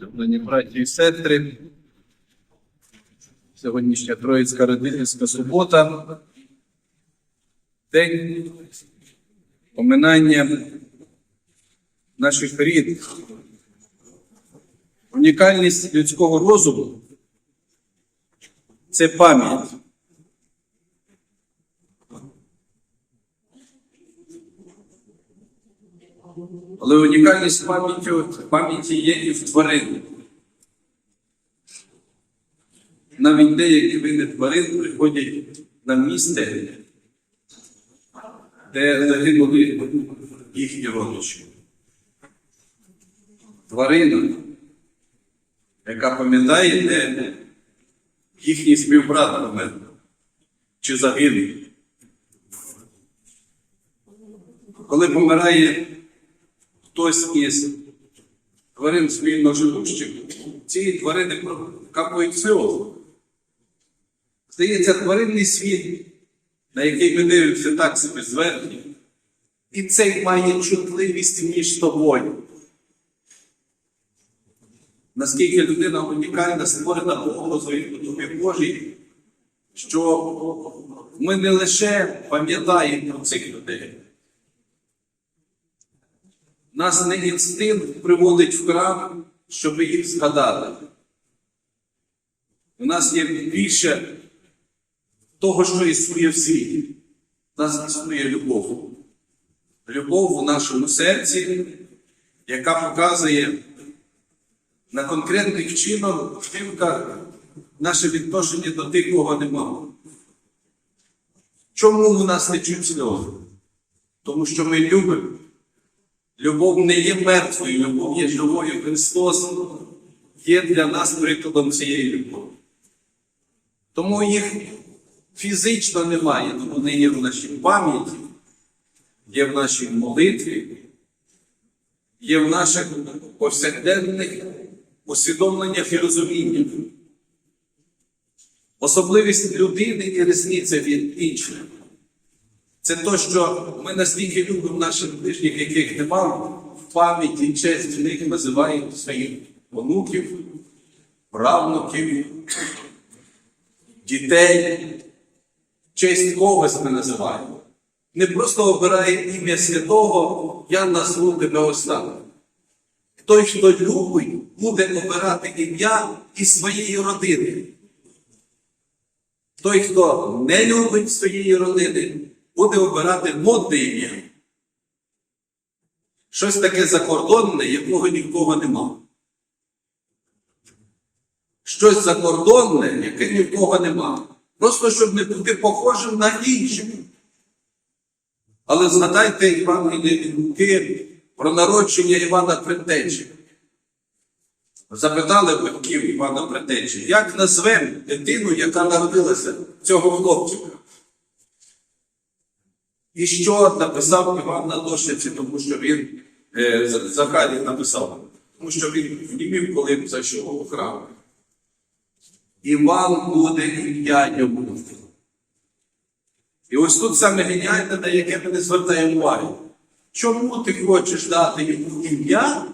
Шановні браті і сестри, сьогоднішня Троїцька родительська субота, день поминання наших рід. Унікальність людського розуму це пам'ять. Унікальність пам'яті, пам'яті є і в тварин. Навіть деякі види тварин приходять на місце, де загинули їхні родичі. Тварина, яка пам'ятає, де їхній співбрат помер чи загинув. Коли помирає хтось із тварин спільно живущих, ці тварини капають сльози. Здається, тваринний світ, на який ми дивимося так собі зверхні, і цей має чутливість між тобою. Наскільки людина унікальна, створена по образу і подобі Божій, що ми не лише пам'ятаємо про цих людей. Нас не інстинкт приводить в храм, щоб їх згадати. У нас є більше того, що існує в світі. У нас існує любов. Любов у нашому серці, яка показує на конкретних чинах втимках наше відношення до тих, кого немає. Чому у нас течуть сльози? Тому що ми любимо. Любов не є мертвою, любов є живою. Христос є для нас прикладом цієї любові. Тому їх фізично немає, але вони є в нашій пам'яті, є в нашій молитві, є в наших повсякденних усвідомленнях і розуміннях. Особливість людини і різниця від інших. Це то, що ми настільки любимо наших ближніх, яких немає, в пам'яті честь них називаємо своїх онуків, правнуків, дітей. Честь когось ми називаємо. Не просто обирає ім'я святого, я назву тебе останнім. Той, хто любить, буде обирати ім'я із своєї родини. Той, хто не любить своєї родини, буде обирати модне ім'я. Щось таке закордонне, якого нікого нема. Щось закордонне, яке ні в кого нема. Просто щоб не бути похожим на інших. Але згадайте Івангеліє Луки про народження Івана Предтечі. Запитали батьків Івана Предтечі, як назвемо дитину, яка народилася цього хлопчика? І що написав Іван на дошиці, тому що він е, Захарій написав, тому що він внімів, коли зайшов у храм. Іван буде ім'я йому. І ось тут саме геніальне, на яке ми не звертаємо увагу. Чому ти хочеш дати йому ім'я?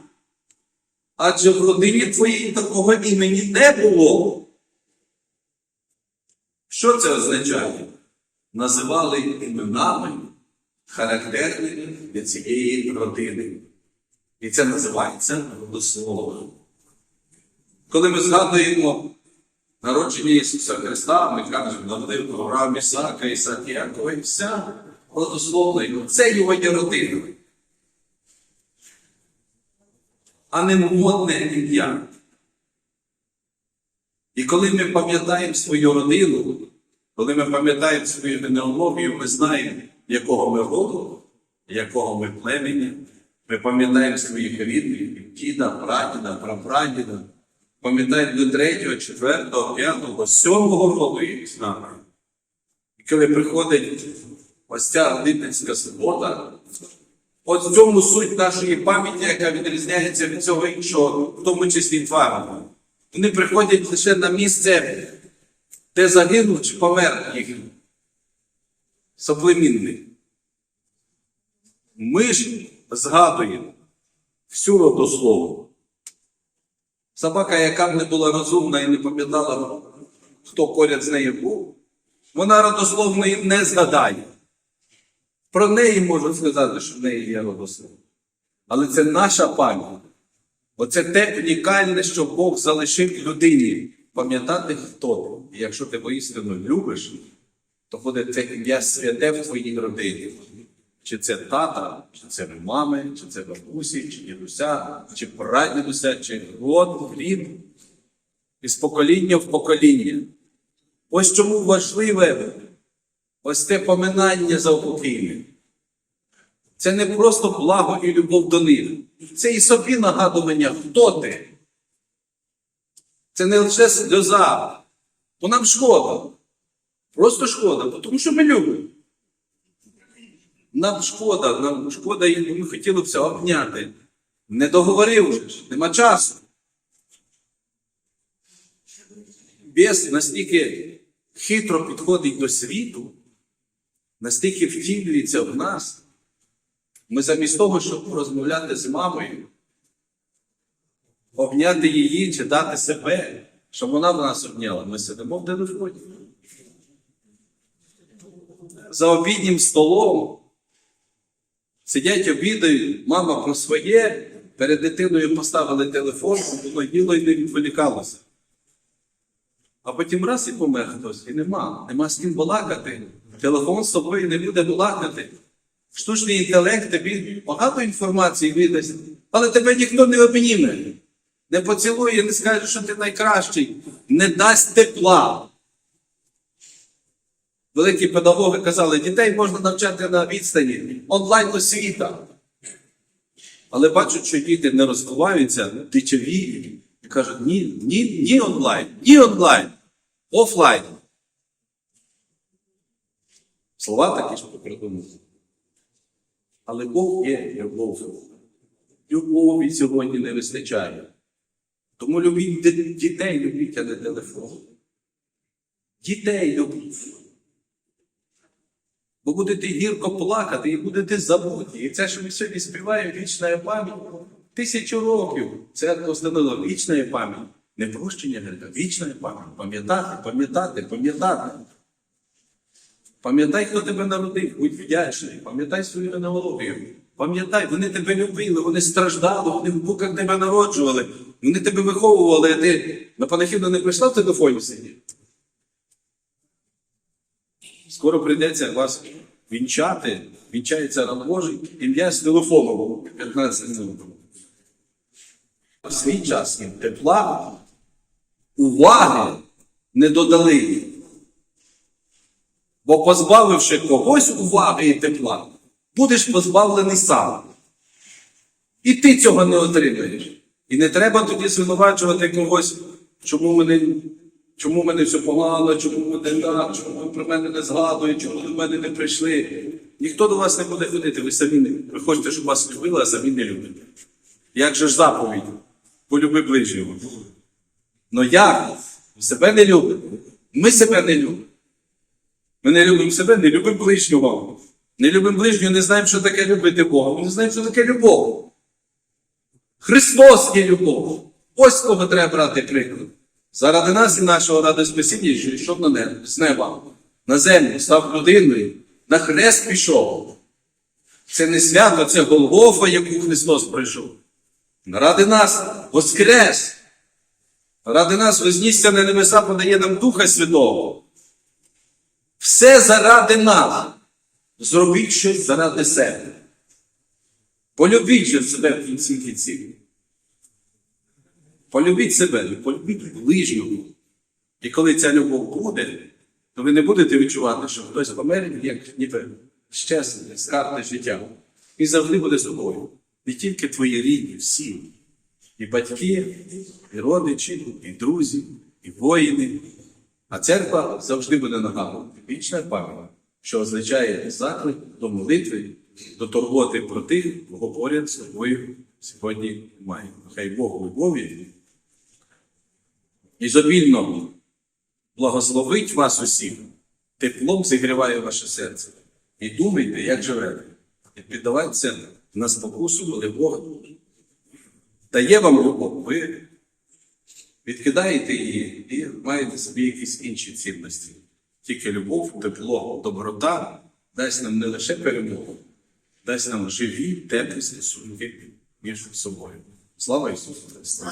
Адже в родині твоїй такого імені не було. Що це означає? Називали іменами характерними для цієї родини. І це називається родословом. Коли ми згадуємо народження Ісуса Христа, ми кажемо, народив Авраам Ісака, Ісаак Якова, і вся родословна. Це його є родина. А не модне ім'я. І коли ми пам'ятаємо свою родину, коли ми пам'ятаємо свою генеалогію, ми знаємо, якого ми роду, якого ми племені, ми пам'ятаємо своїх рідних, діда, прадіда, прапрадіда, пам'ятаємо до третього, четвертого, п'ятого, сьомого роду їх з нами. І коли приходить ось ця родительська субота, от в цьому суть нашої пам'яті, яка відрізняється від цього іншого, в тому числі тварами. Вони приходять лише на місце, де загинув чи помер їх соплемінник. Ми ж згадуємо всю родослову. Собака, яка б не була розумна і не пам'ятала, хто поряд з нею був, вона родословно і не згадає. Про неї можу сказати, що в неї є родословно. Але це наша пам'ять. Оце те унікальне, що Бог залишив людині. Пам'ятати, хто ти. І якщо ти воістину любиш, то буде це ім'я святе в твоїй родині. Чи це тата, чи це мами, чи це бабусі, чи дідуся, чи прадідуся, чи род, рід. Із покоління в покоління. Ось чому важливе ось те поминання за упокійних. Це не просто благо і любов до них. Це і собі нагадування, хто ти. Це не лише сльоза. Бо нам шкода. Просто шкода, тому що ми любимо. Нам шкода, нам шкода, і ми хотіли б все обняти. Не договорив нема часу. Бес настільки хитро підходить до світу, настільки втілюється в нас. Ми замість того, щоб розмовляти з мамою, обняти її чи дати себе, щоб вона в нас обняла, ми сидимо в телефоні. За обіднім столом сидять обідають, мама про своє, перед дитиною поставили телефон, воно їло і не відволікалося. А потім раз і помер хтось, і нема. Нема з ким балакати. Телефон з собою не буде балакати. Штучний інтелект тобі багато інформації видасть, але тебе ніхто не обніме, не поцілує, не скаже, що ти найкращий, не дасть тепла. Великі педагоги казали, дітей можна навчати на відстані онлайн освіта. Але бачать, що діти не розвиваються, дичаві, і кажуть, ні, ні, ні онлайн, ні онлайн, офлайн. Слова такі ж придумали. Але Бог є любов. Любові сьогодні не вистачає. Тому любіть дітей, любіть, а не телефон. Дітей любіть. Бо будете гірко плакати і будете забуті. І це, що ми сьогодні співаємо, вічна пам'ять. Тисячу років церква встановила вічна пам'ять. Не прощення гріха, вічна пам'ять. Пам'ятати, пам'ятати, пам'ятати. Пам'ятай, хто тебе народив, будь вдячний, пам'ятай свою генеалогію. Пам'ятай, вони тебе любили, вони страждали, вони в муках тебе народжували, вони тебе виховували, а ти на панахіду не прийшла в телефоні сидіти. Скоро прийдеться вас вінчати, вінчається ран Божий, ім'я з телефону 15 минут. Свій час тепла, уваги не додали. Бо позбавивши когось уваги і тепла, будеш позбавлений сам. І ти цього не отримаєш. І не треба тоді звинувачувати когось, чому мене, чому мене все погано, чому мене так, чому ви про мене не згадують, чому до мене не прийшли. Ніхто до вас не буде ходити, ви самі не ви хочете, щоб вас любили, а самі не любите. Як же ж заповідь? Полюби ближнього. Ну як? Ви себе не любите. Ми себе не любимо. Ми не любимо себе, не любимо ближнього. Не любимо ближнього, не знаємо, що таке любити Бога. Ми не знаємо, що таке любов. Христос є любов. Ось кого треба брати приклад. Заради нас і нашого ради спасіння, що йшов на небо, з неба, на землю, став людиною, на хрест пішов. Це не свято, це Голгофа, яку Христос прийшов. Ради нас воскрес. Ради нас вознісся на небеса подає нам Духа Святого. Все заради нас. Зробіть щось заради себе. Полюбіть же себе в кінці кінців. Полюбіть себе, полюбіть ближнього. І коли ця любов буде, то ви не будете відчувати, що хтось помер, як ніби з карти життя. І завжди буде з тобою. Не тільки твої рідні, всі. І батьки, і родичі, і друзі, і воїни. А церква завжди буде нагадувати вічна пам'ять, що означає заклик до молитви, до турботи про тих, кого поряд з тобою сьогодні немає. Хай Бог любові ізобільно благословить вас усіх, теплом зігріває ваше серце. І думайте, як живете. І піддавайтеся на спокусу, коли Бог дає вам любов. Ви відкидаєте її і маєте собі якісь інші цінності. Тільки любов, тепло, доброта дасть нам не лише перемогу, дасть нам живі, теплі стосунки між собою. Слава Ісусу Христу!